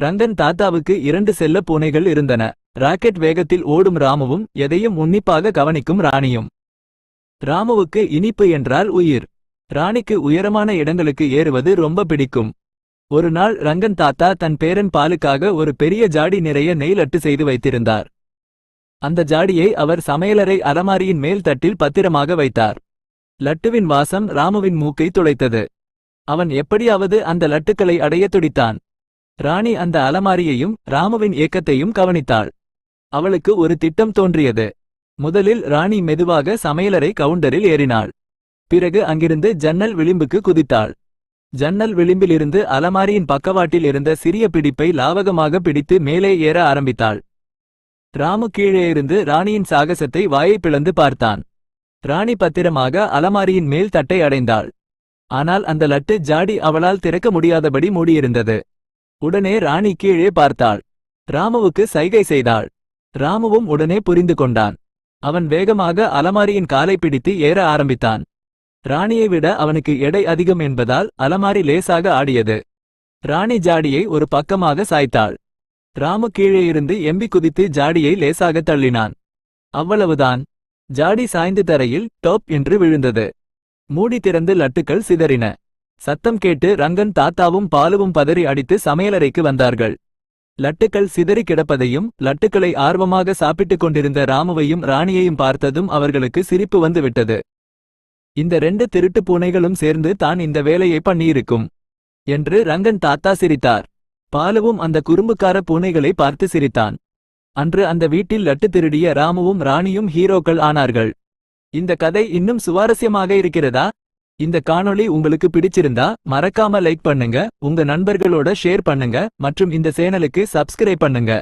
ரங்கன் தாத்தாவுக்கு இரண்டு செல்ல பூனைகள் இருந்தன. ராக்கெட் வேகத்தில் ஓடும் ராமுவும் எதையும் உன்னிப்பாக கவனிக்கும் ராணியும். ராமுவுக்கு இனிப்பு என்றால் உயிர். ராணிக்கு உயரமான இடங்களுக்கு ஏறுவது ரொம்ப பிடிக்கும். ஒரு நாள் ரங்கன் தாத்தா தன் பேரன் பாலுக்காக ஒரு பெரிய ஜாடி நிறைய நெய் லட்டு செய்து வைத்திருந்தார். அந்த ஜாடியை அவர் சமையலறை அலமாரியின் மேல் தட்டில் பத்திரமாக வைத்தார். லட்டுவின் வாசம் ராமுவின் மூக்கை துளைத்தது அவன் எப்படியாவது அந்த லட்டுக்களை அடைய துடித்தான். ராணி அந்த அலமாரியையும் ராமுவின் இயக்கத்தையும் கவனித்தாள். அவளுக்கு ஒரு திட்டம் தோன்றியது. முதலில் ராணி மெதுவாக சமையலறை கவுண்டரில் ஏறினாள். பிறகு அங்கிருந்து ஜன்னல் விளிம்புக்கு குதித்தாள். ஜன்னல் விளிம்பிலிருந்து அலமாரியின் பக்கவாட்டில் இருந்த சிறிய பிடிப்பை லாவகமாக பிடித்து மேலே ஏற ஆரம்பித்தாள். ராமு கீழே இருந்து ராணியின் சாகசத்தை வாயை பிளந்து பார்த்தான். ராணி பத்திரமாக அலமாரியின் மேல் தட்டை அடைந்தாள். ஆனால் அந்த லட்டு ஜாடி அவளால் திறக்க முடியாதபடி மூடியிருந்தது. உடனே ராணி கீழே பார்த்தாள். ராமுவுக்கு சைகை செய்தாள். ராமுவும் உடனே புரிந்து கொண்டான். அவன் வேகமாக அலமாரியின் காலை பிடித்து ஏற ஆரம்பித்தான். ராணியை விட அவனுக்கு எடை அதிகம் என்பதால் அலமாரி லேசாக ஆடியது. ராணி ஜாடியை ஒரு பக்கமாக சாய்த்தாள். ராமு கீழே இருந்து எம்பி குதித்து ஜாடியை லேசாக தள்ளினான். அவ்வளவுதான். ஜாடி சாய்ந்து தரையில் டோப் என்று விழுந்தது. மூடி திறந்து லட்டுக்கள் சிதறின. சத்தம் கேட்டு ரங்கன் தாத்தாவும் பாலுவும் பதறி அடித்து சமையலறைக்கு வந்தார்கள். லட்டுக்கள் சிதறி கிடப்பதையும் லட்டுக்களை ஆர்வமாக சாப்பிட்டுக் கொண்டிருந்த ராமுவையும் ராணியையும் பார்த்ததும் அவர்களுக்கு சிரிப்பு வந்துவிட்டது. இந்த ரெண்டு திருட்டு பூனைகளும் சேர்ந்து தான் இந்த வேலையை பண்ணியிருக்கும் என்று ரங்கன் தாத்தா சிரித்தார். பாலுவும் அந்த குறும்புக்கார பூனைகளை பார்த்து சிரித்தான். அன்று அந்த வீட்டில் லட்டு திருடிய ராமுவும் ராணியும் ஹீரோக்கள் ஆனார்கள். இந்த கதை இன்னும் சுவாரஸ்யமாக இருக்கிறதா? இந்த காணொளி உங்களுக்கு பிடிச்சிருந்தா மறக்காம லைக் பண்ணுங்க உங்க நண்பர்களோட ஷேர் பண்ணுங்க மற்றும் இந்த சேனலுக்கு சப்ஸ்கிரைப் பண்ணுங்க.